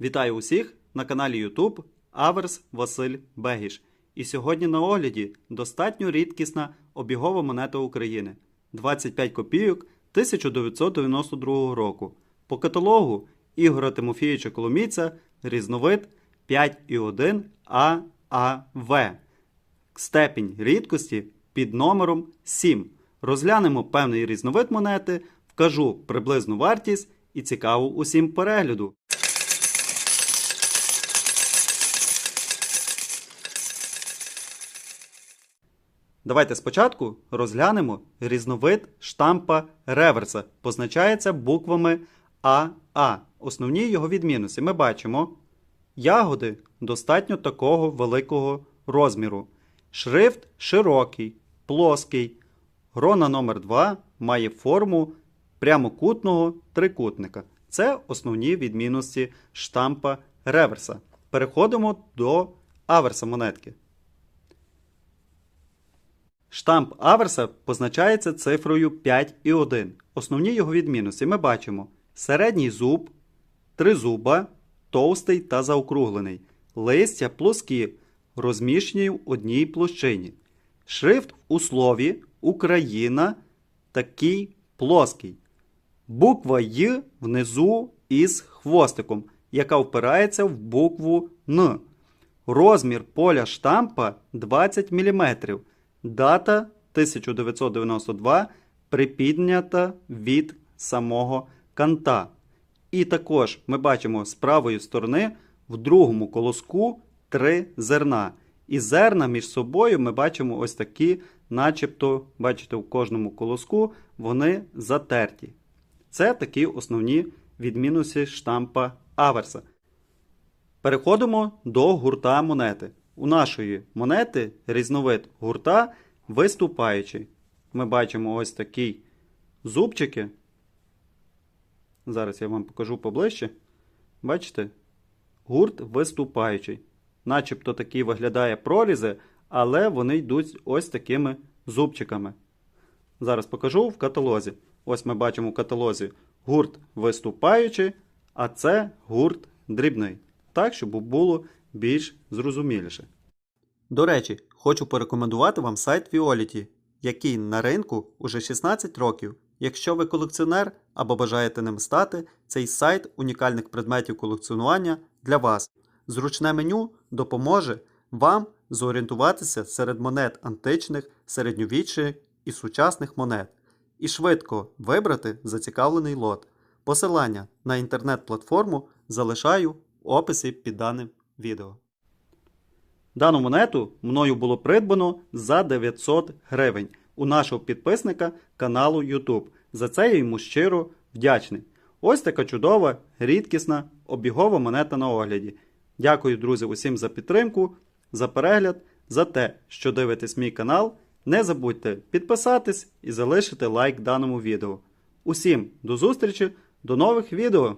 Вітаю усіх на каналі YouTube Аверс Василь Бегіш. І сьогодні на огляді достатньо рідкісна обігова монета України 25 копійок 1992 року. По каталогу Ігора Тимофійовича Коломійця різновид 5,1 ААВ. Степінь рідкості під номером 7. Розглянемо певний різновид монети, вкажу приблизну вартість і цікаву усім перегляду. Давайте спочатку розглянемо різновид штампа реверса. Позначається буквами АА. Основні його відмінності ми бачимо ягоди достатньо такого великого розміру. Шрифт широкий, плоский. Грона номер 2 має форму прямокутного трикутника. Це основні відмінності штампа реверса. Переходимо до аверса монетки. Штамп аверса позначається цифрою 5 і 1. Основні його відмінності ми бачимо середній зуб, тризуба, товстий та заокруглений, листя плоскі, розміщені в одній площині. Шрифт у слові Україна такий плоский. Буква Й внизу із хвостиком, яка впирається в букву Н. Розмір поля штампа 20 мм. Дата 1992 припіднята від самого канта. І також ми бачимо з правої сторони в другому колоску три зерна. І зерна між собою ми бачимо ось такі, начебто, бачите, в кожному колоску вони затерті. Це такі основні відмінності штампа аверса. Переходимо до гурта монети. У нашої монети різновид гурта виступаючий. Ми бачимо ось такі зубчики. Зараз я вам покажу поближче. Бачите? Гурт виступаючий. Начебто такий виглядає прорізи, але вони йдуть ось такими зубчиками. Зараз покажу в каталозі. Ось ми бачимо в каталозі гурт виступаючий, а це гурт дрібний. Так, щоб було більш зрозуміліше. До речі, хочу порекомендувати вам сайт Violet, який на ринку уже 16 років. Якщо ви колекціонер або бажаєте ним стати, цей сайт унікальних предметів колекціонування для вас. Зручне меню допоможе вам зорієнтуватися серед монет античних, середньовічних і сучасних монет і швидко вибрати зацікавлений лот. Посилання на інтернет-платформу залишаю в описі під даним відео. Дану монету мною було придбано за 900 гривень у нашого підписника каналу YouTube. За це я йому щиро вдячний. Ось така чудова, рідкісна, обігова монета на огляді. Дякую, друзі, усім за підтримку, за перегляд, за те, що дивитесь мій канал. Не забудьте підписатись і залишити лайк даному відео. Усім до зустрічі, до нових відео!